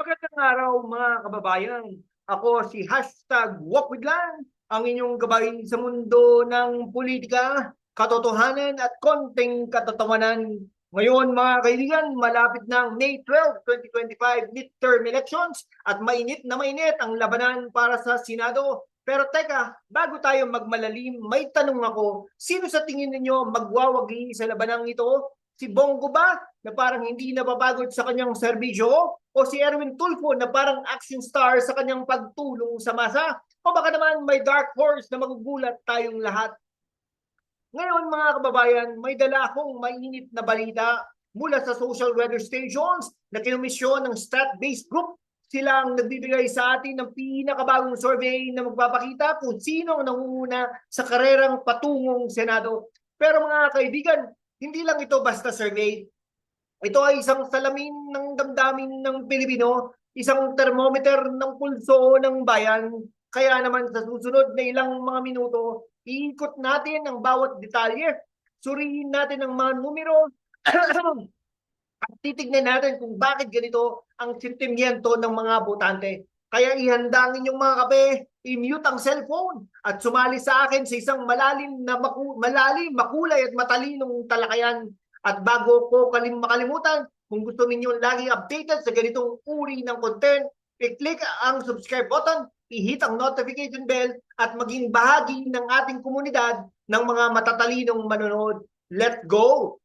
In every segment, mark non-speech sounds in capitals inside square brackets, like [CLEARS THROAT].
Magandang araw mga kababayan. Ako si hashtag Walkwithlan, ang inyong gabay sa mundo ng politika, katotohanan at konting katotohanan. Ngayon mga kaibigan, malapit ng May 12, 2025 midterm elections at mainit na mainit ang labanan para sa Senado. Pero teka, bago tayo magmalalim, may tanong ako, sino sa tingin ninyo magwawagi sa labanang ito? Si Bongo ba na parang hindi napapagod sa kanyang serbisyo? O si Erwin Tulfo na parang action star sa kanyang pagtulong sa masa? O baka naman may dark horse na magugulat tayong lahat? Ngayon mga kababayan, may dala akong mainit na balita mula sa social weather stations na kinomisyon ng stat-based group. Sila ang nagbibigay sa atin ng pinakabagong survey na magpapakita kung sino ang nangunguna sa karerang patungong Senado. Pero mga kaibigan, hindi lang ito basta survey. Ito ay isang salamin ng damdamin ng Pilipino, isang thermometer ng pulso ng bayan. Kaya naman sa susunod na ilang mga minuto, iikot natin ang bawat detalye, suriin natin ang mga numero, [CLEARS THROAT] at titignan natin kung bakit ganito ang sentimiento ng mga botante. Kaya ihanda ang mga kape, i-mute ang cellphone at sumali sa akin sa isang malalim na maku- malalim, makulay at matalinong talakayan. At bago ko kalim makalimutan, kung gusto ninyo lagi updated sa ganitong uri ng content, i-click ang subscribe button, i-hit ang notification bell at maging bahagi ng ating komunidad ng mga matatalinong manonood. Let's go!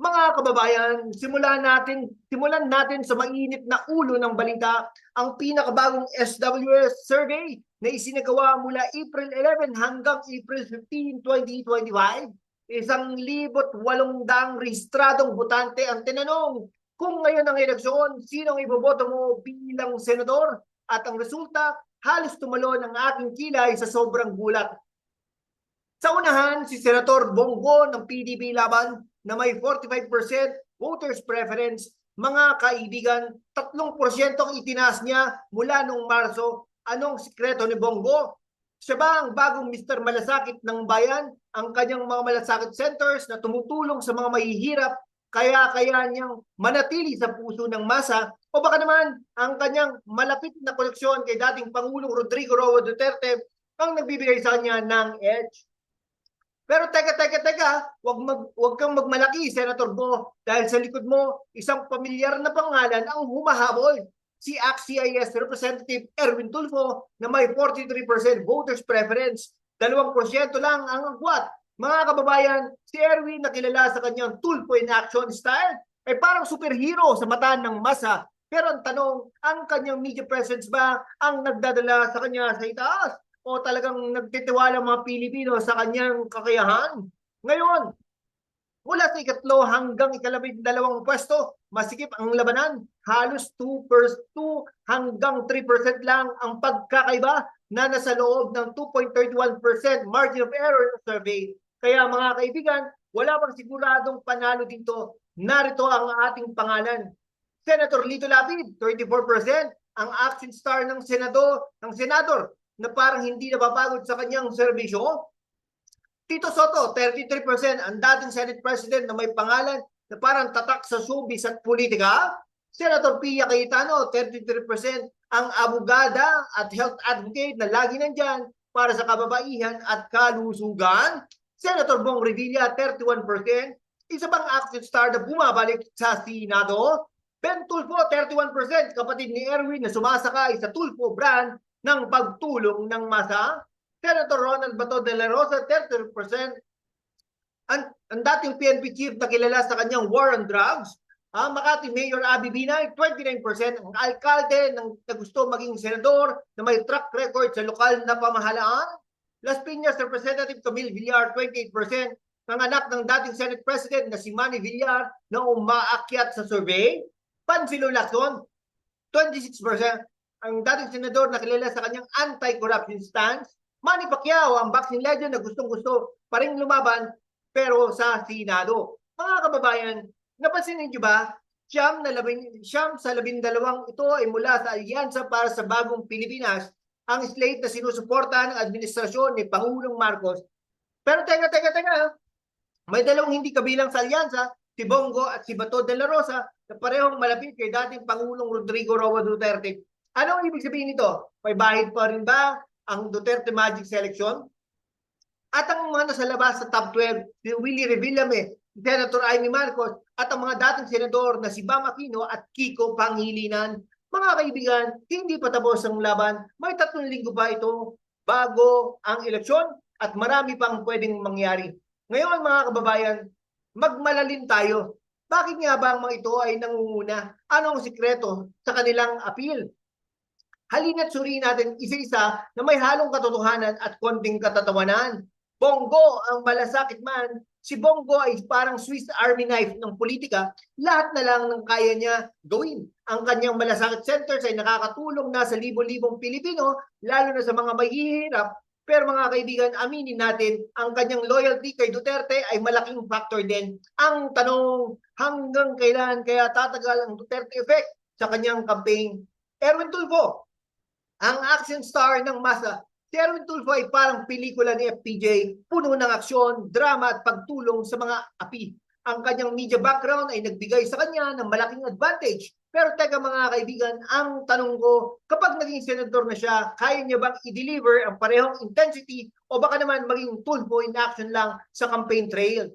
Mga kababayan, simulan natin, simulan natin sa mainit na ulo ng balita ang pinakabagong SWS survey na isinagawa mula April 11 hanggang April 15, 2025. Isang libot walong dang rehistradong botante ang tinanong kung ngayon ang eleksyon, sino ang iboboto mo bilang senador? At ang resulta, halos tumalon ang aking kilay sa sobrang gulat. Sa unahan, si Senator Bongo ng PDP Laban na may 45% voters preference. Mga kaibigan, 3% ang itinaas niya mula noong Marso. Anong sikreto ni Bongo? Siya ba ang bagong Mr. Malasakit ng bayan? Ang kanyang mga malasakit centers na tumutulong sa mga mahihirap kaya kaya niyang manatili sa puso ng masa o baka naman ang kanyang malapit na koneksyon kay dating Pangulong Rodrigo Roa Duterte ang nagbibigay sa kanya ng edge. Pero teka, teka, teka, wag, mag, wag kang magmalaki, Senator Bo, dahil sa likod mo, isang pamilyar na pangalan ang humahabol. Si ACT-CIS Representative Erwin Tulfo na may 43% voters preference. 2% lang ang agwat. Mga kababayan, si Erwin na kilala sa kanyang Tulfo in action style ay parang superhero sa mata ng masa. Pero ang tanong, ang kanyang media presence ba ang nagdadala sa kanya sa itaas? O talagang nagtitiwala mga Pilipino sa kanyang kakayahan. Ngayon, mula sa ikatlo hanggang ikalabing dalawang pwesto, masikip ang labanan. Halos 2 per 2 hanggang 3% lang ang pagkakaiba na nasa loob ng 2.31% margin of error ng survey. Kaya mga kaibigan, wala pang siguradong panalo dito. Narito ang ating pangalan. Senator Lito Lapid, 34%. Ang action star ng senador, ng senador na parang hindi napapagod sa kanyang serbisyo. Tito Soto, 33%. Ang dating Senate President na may pangalan na parang tatak sa showbiz at politika. Senator Pia Cayetano, 33%. Ang abogada at health advocate na lagi nandyan para sa kababaihan at kalusugan. Senator Bong Revilla, 31%. Isa pang action star na bumabalik sa Senado. Ben Tulfo, 31%. Kapatid ni Erwin na sumasakay sa Tulfo brand ng pagtulong ng masa. Senator Ronald Bato de la Rosa, 30%. Ang, ang dating PNP chief na kilala sa kanyang war on drugs. Ah, Makati Mayor Abby Binay, 29%. Ang alkalde ng, na gusto maging senador na may track record sa lokal na pamahalaan. Las Piñas Representative Camille Villar, 28%. Ang anak ng dating Senate President na si Manny Villar na umaakyat sa survey. Panfilo Lacson, 26% ang dating senador na kilala sa kanyang anti-corruption stance, Manny Pacquiao, ang boxing legend na gustong-gusto pa rin lumaban pero sa Senado. Mga kababayan, napansin niyo ba, siyam, na labing, siyam sa labindalawang ito ay mula sa Alyansa para sa Bagong Pilipinas, ang slate na sinusuporta ng administrasyon ni Pangulong Marcos. Pero teka, teka, teka, may dalawang hindi kabilang sa Alyansa, si Bongo at si Bato de la Rosa na parehong malapit kay dating Pangulong Rodrigo Roa Duterte. Ano ang ibig sabihin nito? May bahid pa rin ba ang Duterte Magic Selection? At ang mga nasa labas sa top 12, si Willie Revillame, Senator Amy Marcos, at ang mga dating senador na si Bam Aquino at Kiko Pangilinan. Mga kaibigan, hindi pa tapos ang laban. May tatlong linggo pa ito bago ang eleksyon at marami pang pwedeng mangyari. Ngayon mga kababayan, magmalalim tayo. Bakit nga ba ang mga ito ay nangunguna? Ano ang sikreto sa kanilang appeal? Halina't suriin natin isa-isa na may halong katotohanan at konting katatawanan. Bongo ang malasakit man, si Bongo ay parang Swiss Army knife ng politika, lahat na lang ng kaya niya gawin. Ang kanyang malasakit centers ay nakakatulong na sa libo-libong Pilipino, lalo na sa mga mahihirap. Pero mga kaibigan, aminin natin, ang kanyang loyalty kay Duterte ay malaking factor din. Ang tanong, hanggang kailan kaya tatagal ang Duterte effect sa kanyang campaign? Erwin Tulfo, ang action star ng masa, si Erwin Tulfo parang pelikula ni FPJ, puno ng aksyon, drama at pagtulong sa mga api. Ang kanyang media background ay nagbigay sa kanya ng malaking advantage. Pero teka mga kaibigan, ang tanong ko, kapag naging senador na siya, kaya niya bang i-deliver ang parehong intensity o baka naman maging Tulfo in action lang sa campaign trail?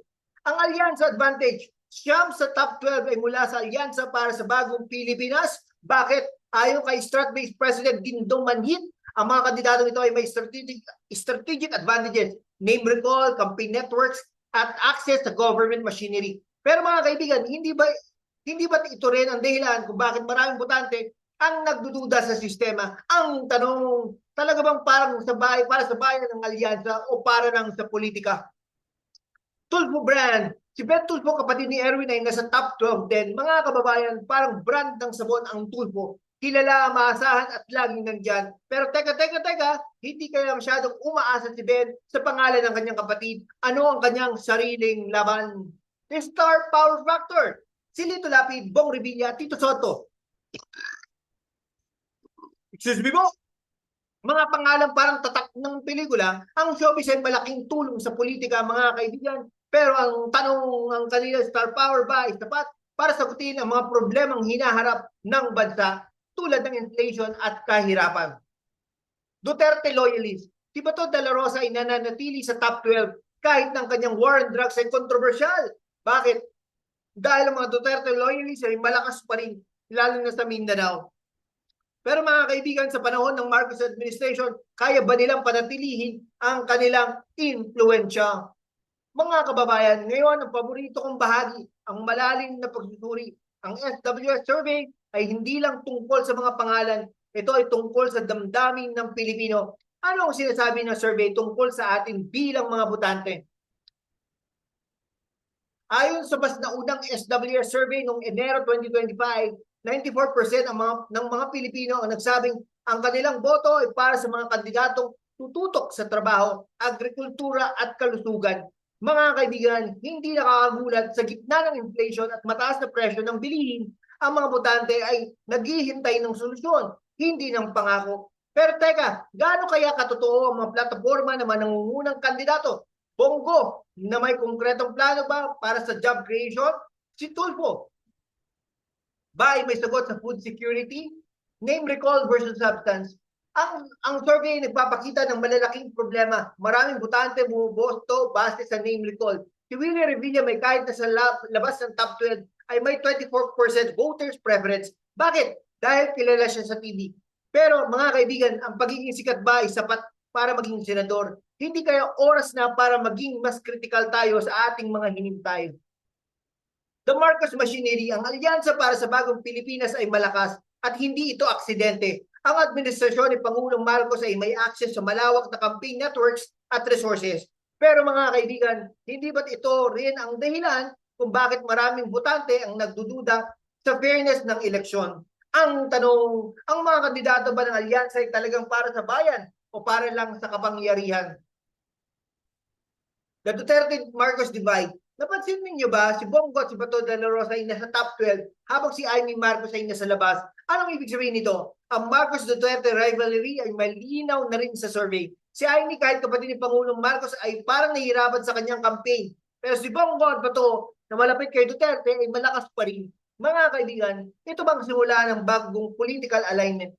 Ang Alyansa Advantage, siyam sa top 12 ay mula sa Alyansa para sa bagong Pilipinas. Bakit? Ayon kay Strat-based President Dingdong Manhit, ang mga kandidato ito ay may strategic, strategic advantages, name recall, campaign networks, at access sa government machinery. Pero mga kaibigan, hindi ba hindi ba ito rin ang dahilan kung bakit maraming botante ang nagdududa sa sistema? Ang tanong, talaga bang parang sa bahay, para sa bayan ng alyansa o para lang sa politika? Tulfo brand. Si Ben Tulfo, kapatid ni Erwin, ay nasa top 12 din. Mga kababayan, parang brand ng sabon ang Tulfo. Kilala, maasahan at laging nandyan. Pero teka, teka, teka, hindi kaya masyadong umaasa si Ben sa pangalan ng kanyang kapatid. Ano ang kanyang sariling laban? The star power factor. Si Lito Lapid, Bong Revilla, Tito Soto. Excuse me po. Mga pangalan parang tatak ng pelikula, ang showbiz ay malaking tulong sa politika mga kaibigan. Pero ang tanong ng kanila star power ba ay sapat para sagutin ang mga problemang hinaharap ng bansa tulad ng inflation at kahirapan. Duterte loyalist. Si Bato de la Rosa ay nananatili sa top 12 kahit ng kanyang war on drugs ay controversial. Bakit? Dahil ang mga Duterte loyalists ay malakas pa rin, lalo na sa Mindanao. Pero mga kaibigan, sa panahon ng Marcos administration, kaya ba nilang panatilihin ang kanilang influensya? Mga kababayan, ngayon ang paborito kong bahagi, ang malalim na pagsusuri. Ang SWS survey ay hindi lang tungkol sa mga pangalan, ito ay tungkol sa damdamin ng Pilipino. Ano ang sinasabi ng survey tungkol sa atin bilang mga botante? Ayon sa mas naunang SWS survey noong Enero 2025, 94% ang mga, ng mga Pilipino ang nagsabing ang kanilang boto ay para sa mga kandidatong tututok sa trabaho, agrikultura at kalusugan. Mga kaibigan, hindi nakakagulat sa gitna ng inflation at mataas na presyo ng bilihin, ang mga botante ay naghihintay ng solusyon, hindi ng pangako. Pero teka, gaano kaya katotoo ang mga plataforma na manangungunang kandidato? Bongo, na may konkretong plano ba para sa job creation? Si Tulfo, ba ay may sagot sa food security? Name recall versus substance. Ang ang survey ay nagpapakita ng malalaking problema. Maraming botante bumuboto base sa name recall. Si Willie Revilla may kahit na sa lab, labas ng top 12 ay may 24% voters preference. Bakit? Dahil kilala siya sa TV. Pero mga kaibigan, ang pagiging sikat ba ay sapat para maging senador? Hindi kaya oras na para maging mas critical tayo sa ating mga hinintay. The Marcos Machinery, ang alyansa para sa bagong Pilipinas ay malakas at hindi ito aksidente. Ang administrasyon ni Pangulong Marcos ay may access sa malawak na campaign networks at resources. Pero mga kaibigan, hindi ba't ito rin ang dahilan kung bakit maraming botante ang nagdududa sa fairness ng eleksyon? Ang tanong, ang mga kandidato ba ng alyansa ay talagang para sa bayan o para lang sa kapangyarihan? The Duterte Marcos divide Napansin niyo ba si Bongo at si Bato de la Rosa ay nasa top 12 habang si Amy Marcos ay nasa labas? Anong ibig sabihin nito? Ang Marcos Duterte rivalry ay malinaw na rin sa survey. Si Amy kahit kapatid ni Pangulong Marcos ay parang nahihirapan sa kanyang campaign. Pero si Bongo at Bato na malapit kay Duterte ay malakas pa rin. Mga kaibigan, ito bang simula ng bagong political alignment?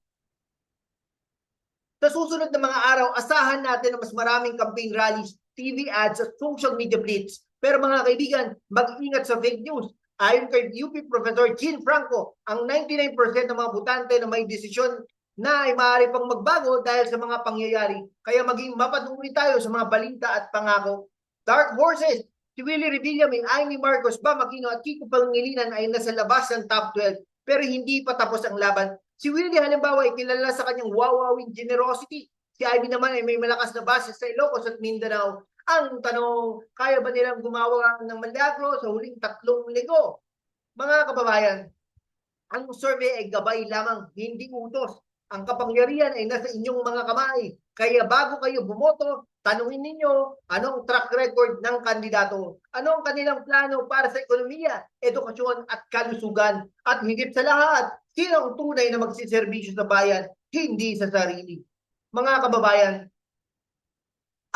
Sa susunod na mga araw, asahan natin na mas maraming campaign rallies, TV ads at social media blitz. Pero mga kaibigan, mag-ingat sa fake news. Ayon kay UP Professor Jean Franco, ang 99% ng mga butante na may desisyon na ay maaari pang magbago dahil sa mga pangyayari. Kaya maging mapanuri tayo sa mga balita at pangako. Dark Horses, si Willie Revilla, may Amy Marcos, Bam Aquino at Kiko Pangilinan ay nasa labas ng top 12 pero hindi pa tapos ang laban. Si Willie halimbawa ay kilala sa kanyang wawawing generosity. Si Ivy naman ay may malakas na base sa Ilocos at Mindanao. Ang tanong, kaya ba nilang gumawa ng malagro sa huling tatlong ligo? Mga kababayan, ang survey ay gabay lamang, hindi utos. Ang kapangyarihan ay nasa inyong mga kamay. Kaya bago kayo bumoto, tanungin ninyo anong track record ng kandidato. Ano ang kanilang plano para sa ekonomiya, edukasyon at kalusugan. At higit sa lahat, sino ang tunay na magsiservisyo sa bayan, hindi sa sarili. Mga kababayan,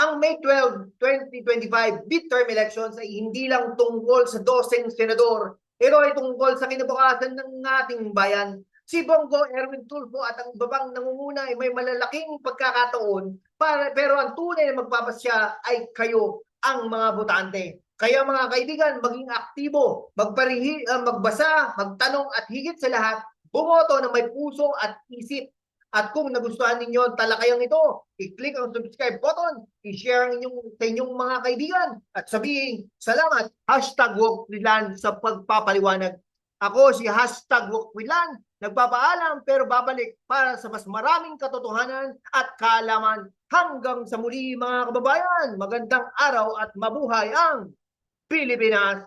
ang May 12, 2025 midterm elections ay hindi lang tungkol sa doseng senador, pero ay tungkol sa kinabukasan ng ating bayan. Si Bongo Erwin Tulfo at ang iba pang nangunguna ay may malalaking pagkakataon para, pero ang tunay na magpapasya ay kayo, ang mga botante. Kaya mga kaibigan, maging aktibo, magparihi, uh, magbasa, magtanong at higit sa lahat, bumoto na may puso at isip. At kung nagustuhan ninyo ang talakayang ito, i-click ang subscribe button, i-share ang inyong, sa inyong mga kaibigan, at sabihin, salamat, hashtag walk with Lan sa pagpapaliwanag. Ako si hashtag walk with Lan, nagpapaalam pero babalik para sa mas maraming katotohanan at kaalaman. Hanggang sa muli mga kababayan, magandang araw at mabuhay ang Pilipinas!